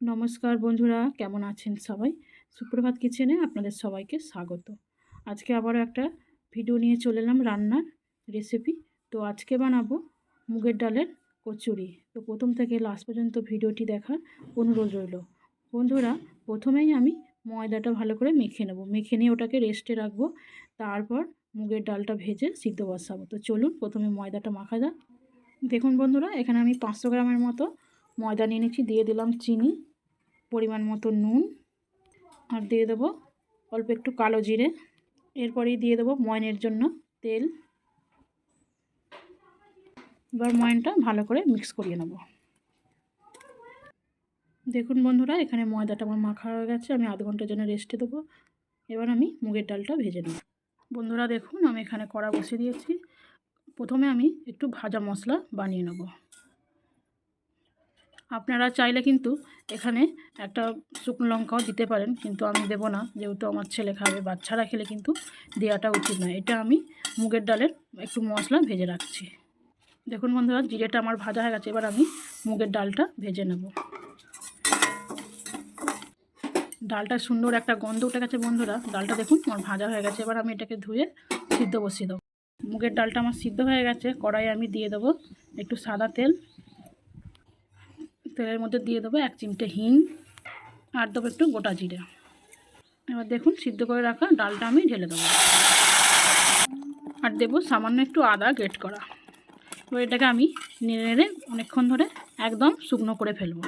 নমস্কার বন্ধুরা, কেমন আছেন সবাই? সুপ্রভাত কিচেনে আপনাদের সবাইকে স্বাগত। আজকে আবারও একটা ভিডিও নিয়ে চলে এলাম রান্নার রেসিপি তো আজকে বানাবো মুগের ডালের কচুরি। তো প্রথম থেকে লাস্ট পর্যন্ত ভিডিওটি দেখার অনুরোধ রইল। বন্ধুরা, প্রথমেই আমি ময়দাটা ভালো করে মেখে নেব। মেখে নিয়ে ওটাকে রেস্টে রাখব। তারপর মুগের ডালটা ভেজে সিদ্ধ বসাবো। তো চলুন, প্রথমে ময়দাটা মাখা যাক। দেখুন বন্ধুরা, এখানে আমি পাঁচশো গ্রামের মতো ময়দা নিয়ে নিচ্ছি। দিয়ে দিলাম চিনি। পরিমাণ মতো নুন আর দিয়ে দেবো অল্প একটু কালো জিরে। এরপরেই দিয়ে দেবো ময়নের জন্য তেল। এবার ময়নটা ভালো করে মিক্স করিয়ে নেব। দেখুন বন্ধুরা, এখানে ময়দাটা আমার মাখা হয়ে গেছে, আমি আধ ঘণ্টার জন্য রেস্টে দেবো। এবার আমি মুগের ডালটা ভেজে নেব। বন্ধুরা, দেখুন আমি এখানে কড়া বসে দিয়েছি। প্রথমে আমি একটু ভাজা মশলা বানিয়ে নেব। আপনারা চাইলে কিন্তু এখানে একটা শুকনো লঙ্কাও দিতে পারেন, কিন্তু আমি দেবো না, যেহেতু আমার ছেলে খাবে, বাচ্চারা খেলে কিন্তু দেওয়াটা উচিত নয়। এটা আমি মুগের ডালের একটু মশলা ভেজে রাখছি। দেখুন বন্ধুরা, জিরেটা আমার ভাজা হয়ে গেছে, এবার আমি মুগের ডালটা ভেজে নেব। ডালটা সুন্দর একটা গন্ধ উঠে গেছে বন্ধুরা, ডালটা দেখুন আমার ভাজা হয়ে গেছে, এবার আমি এটাকে ধুয়ে সিদ্ধ বসিয়ে দেবো। মুগের ডালটা আমার সিদ্ধ হয়ে গেছে কড়াই আমি দিয়ে দেবো একটু সাদা তেল তেলের মধ্যে দিয়ে দেবো এক চিমটে হিং আর দেবো একটু গোটা জিরে। এবার দেখুন সিদ্ধ করে রাখা ডালটা আমি ঢেলে দেবো। আর দেবো সামান্য একটু আদা গ্রেট করা। এবার এটাকে আমি নেড়ে নেড়ে অনেকক্ষণ ধরে একদম শুকনো করে ফেলব।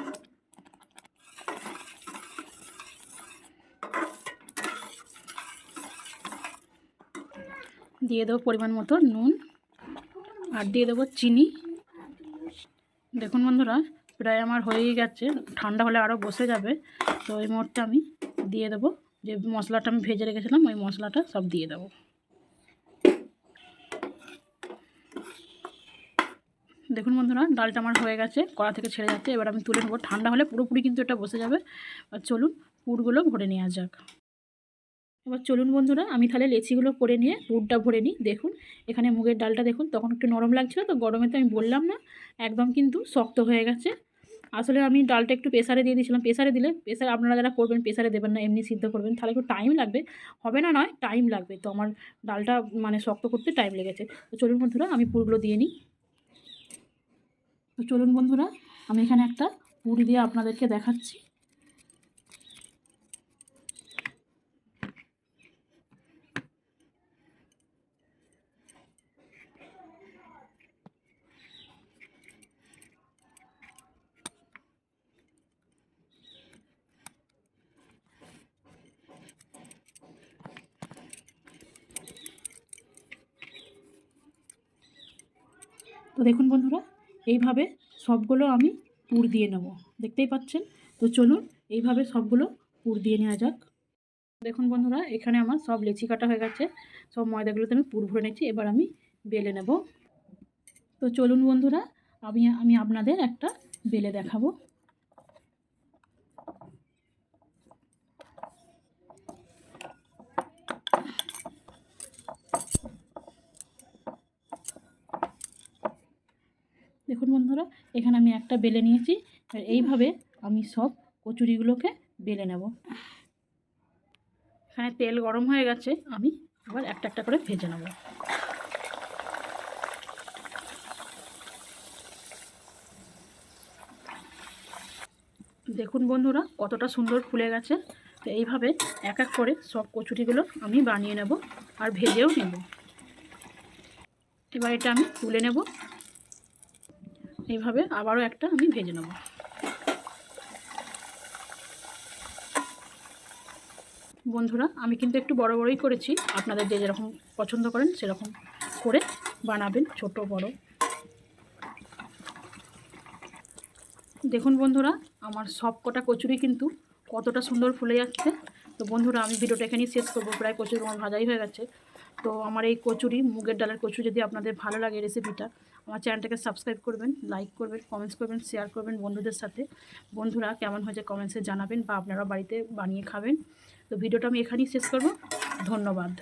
দিয়ে দেবো পরিমাণ মতো নুন আর দিয়ে দেবো চিনি। দেখুন বন্ধুরা প্রায় আমার হয়েই গেছে। ঠান্ডা হলে আরও বসে যাবে। তো এই মুহূর্তে আমি দিয়ে দেবো। যে মশলাটা আমি ভেজে রেখেছিলাম, ওই মশলাটা সব দিয়ে দেবো। দেখুন বন্ধুরা, ডালটা আমার হয়ে গেছে, কড়া থেকে ছেড়ে যাচ্ছে। এবার আমি তুলে নেব। ঠান্ডা হলে পুরোপুরি কিন্তু এটা বসে যাবে। আর চলুন পুরগুলো ভরে নেওয়া যাক। এবার চলুন বন্ধুরা, আমি তাহলে লেচিগুলো করে নিয়ে পুরটা ভরে নিই। দেখুন, এখানে মুগের ডালটা দেখুন, তখন একটু নরম লাগছিল, তো গরমে তো আমি বললাম না, একদম কিন্তু শক্ত হয়ে গেছে। আসলে আমি ডালটা একটু প্রেসারে দিয়ে দিয়েছিলাম। প্রেসারে দিলে, প্রেসারে আপনারা যারা করবেন, প্রেসারে দেবেন না, এমনি সিদ্ধ করবেন, তাহলে একটু টাইম লাগবে। হবে না নয় টাইম লাগবে। তো আমার ডালটা মানে শক্ত করতে টাইম লেগেছে। তো চলুন বন্ধুরা, আমি পুরগুলো দিয়ে নিই। তো চলুন বন্ধুরা, আমি এখানে একটা পুর দিয়ে আপনাদেরকে দেখাচ্ছি। তো দেখুন বন্ধুরা, এইভাবে সবগুলো আমি পুর দিয়ে নেব। দেখতেই পাচ্ছেন? তো চলুন, এইভাবে সবগুলো পুর দিয়ে নেওয়া যাক। দেখুন বন্ধুরা, এখানে আমার সব লেচি কাটা হয়ে গেছে। সব ময়দাগুলোতে আমি পুর ভরে নিচ্ছি এবার আমি বেলে নেব। তো চলুন বন্ধুরা, আমি আমি আপনাদের একটা বেলে দেখাবো। দেখুন বন্ধুরা, এখানে আমি একটা বেলে নিয়েছি, আর এইভাবে আমি সব কচুরিগুলোকে বেলে নেব। এখানে তেল গরম হয়ে গেছে, আমি আবার একটা একটা করে ভেজে নেব। দেখুন বন্ধুরা, কতটা সুন্দর ফুলে গেছে। তো এইভাবে এক এক করে সব কচুরিগুলো আমি বানিয়ে নেব আর ভেজেও নেব। এবার এটা আমি তুলে নেব। এইভাবে আবারও একটা আমি ভেজে নেব। বন্ধুরা, আমি কিন্তু একটু বড় বড়ই করেছি। আপনাদের যে যেরকম পছন্দ করেন, সেরকম করে বানাবেন, ছোট, বড়। দেখুন বন্ধুরা, আমার সব কটা কচুরি কিন্তু কতটা সুন্দর ফুলে যাচ্ছে। তো বন্ধুরা, আমি ভিডিওটা এখানেই শেষ করব। প্রায় কচুরি আমার ভাজাই হয়ে গেছে। তো আমার এই কচুরি, মুগের ডালের কচুরি যদি আপনাদের ভালো লাগে রেসিপিটা আমার চ্যানেলটাকে সাবস্ক্রাইব করবেন লাইক করবেন কমেন্টস করবেন শেয়ার করবেন বন্ধুদের সাথে। বন্ধুরা, কেমন হয়েছে কমেন্টসে জানাবেন বা আপনারা বাড়িতে বানিয়ে খাবেন। তো ভিডিওটা আমি এখানেই শেষ করব। ধন্যবাদ।